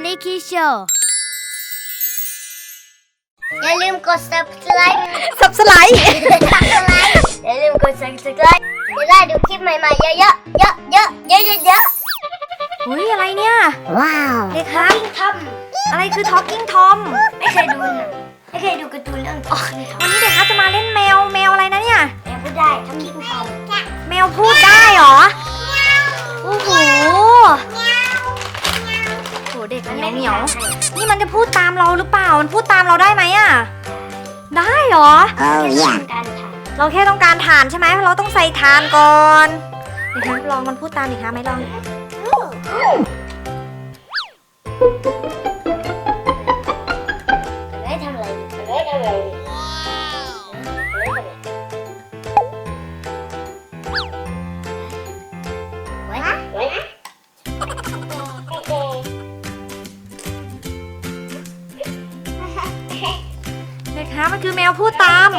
Funny Key Show อย่าลืมกด subscribe สับสไลด์ subscribe อย่าลืมกด subscribe จะได้ดูคลิปใหม่ๆเยอะๆเยอะๆเยอะๆเยอะๆเยอะอุ้ยอะไรเนี่ยๆว้าว เด็กครับทำอะไรคือ Talking Tom ไม่เคยดูหนังไม่เคยดูการ์ตูนเรื่องทำวันนี้เด็กครับจะมาเล่นแมวแมวอะไรนะเนี่ยแต่พูดได้ทำคิดทำ แมวพูดได้เหรอ โอ้โหโห จะพูดตามเราหรือเปล่า มันพูดตามเราได้ไหมอะได้เหรอแค่ชิมกันค่ะเราแค่ต้องการฐานใช่ไหม เราต้องใส่ฐานก่อนเด็กครับลองมันพูดตามดิคะไหมลองไคือแมวพูดตาม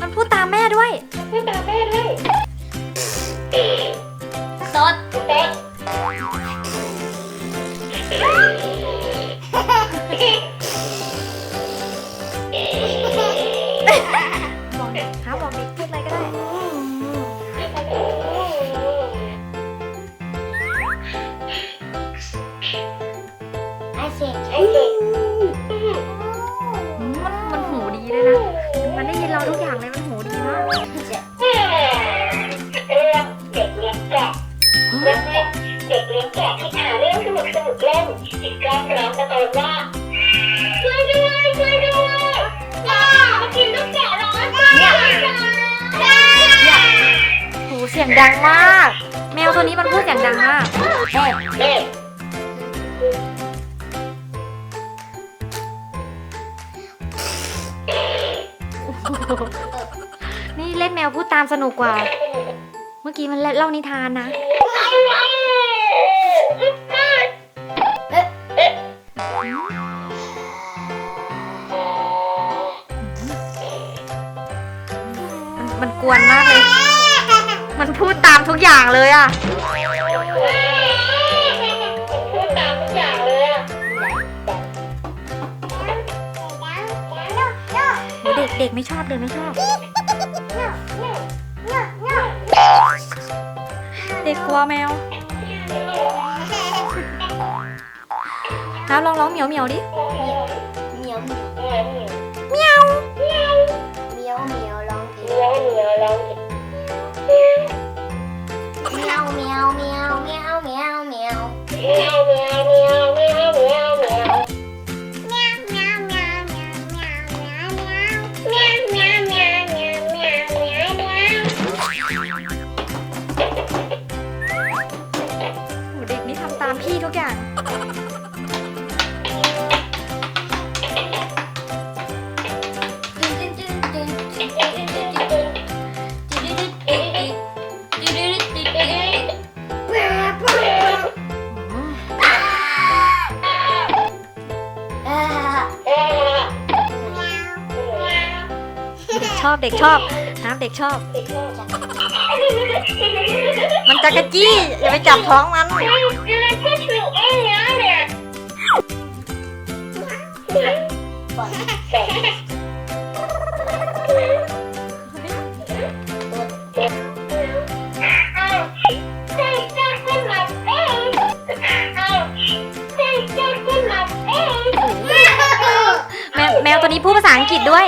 มันพูดตามแม่ด้วย พูดตามแม่ด้วยสดเตด ยงดังมาก แมวตัวนี้มันพูดเสียงดังมากเฮ้เฮ้นี่เล่นแมวพูดตามสนุกกว่า เมื่อกี้มันเล่านิทานนะ มันมันกวนมากเลย มันพูดตามทุกอย่างเลยอะพูดตามทุกอย่างเลยอะโหเด็กเด็กไม่ชอบเด็กไม่ชอบ เด็กกลัวแมวครับลองร้องเหมียวเหมียวดิ ชอบเด็กชอบ น้ำเด็กชอบ มันจะกระจี้อย่าไปจับท้องมันแมวแมวตัวนี้พูดภาษาอังกฤษด้วย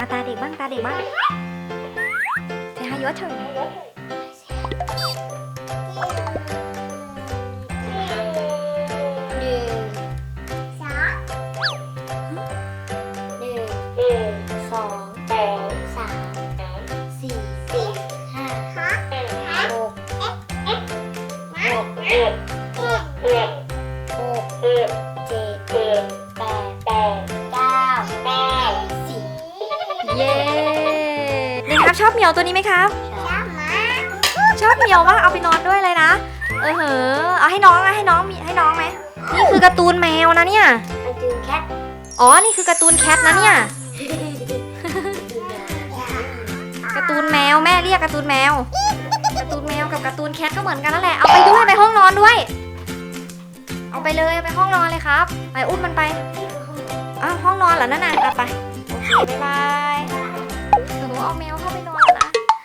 อาตาเด็กบ้างตาเด็กบ้างเซฮายอเฉย เย้เด็กครับชอบเหมียวตัวนี้ไหมครับ ชอบเหมียวมากเอาไปนอนด้วยเลยนะ เออเหอะเอาให้น้องนะให้น้องมีให้น้องไหมนี่คือการ์ตูนแมวนะเนี่ย มันคือแคทออ๋อ นี่คือการ์ตูนแคทนะเนี่ย การ์ตูนแมวแม่เรียกการ์ตูนแมว การ์ตูนแมวกับการ์ตูนแคทก็เหมือนกันนั่นแหละ เอาไปด้วยไปห้องนอนด้วยเอา ไปเลยไปห้องนอนเลยครับไปอุ้มมันไปอ้าวห้องนอนเหรอนั่นน่ะเอาไปโอเคบ๊ายบายหนูเอาแมว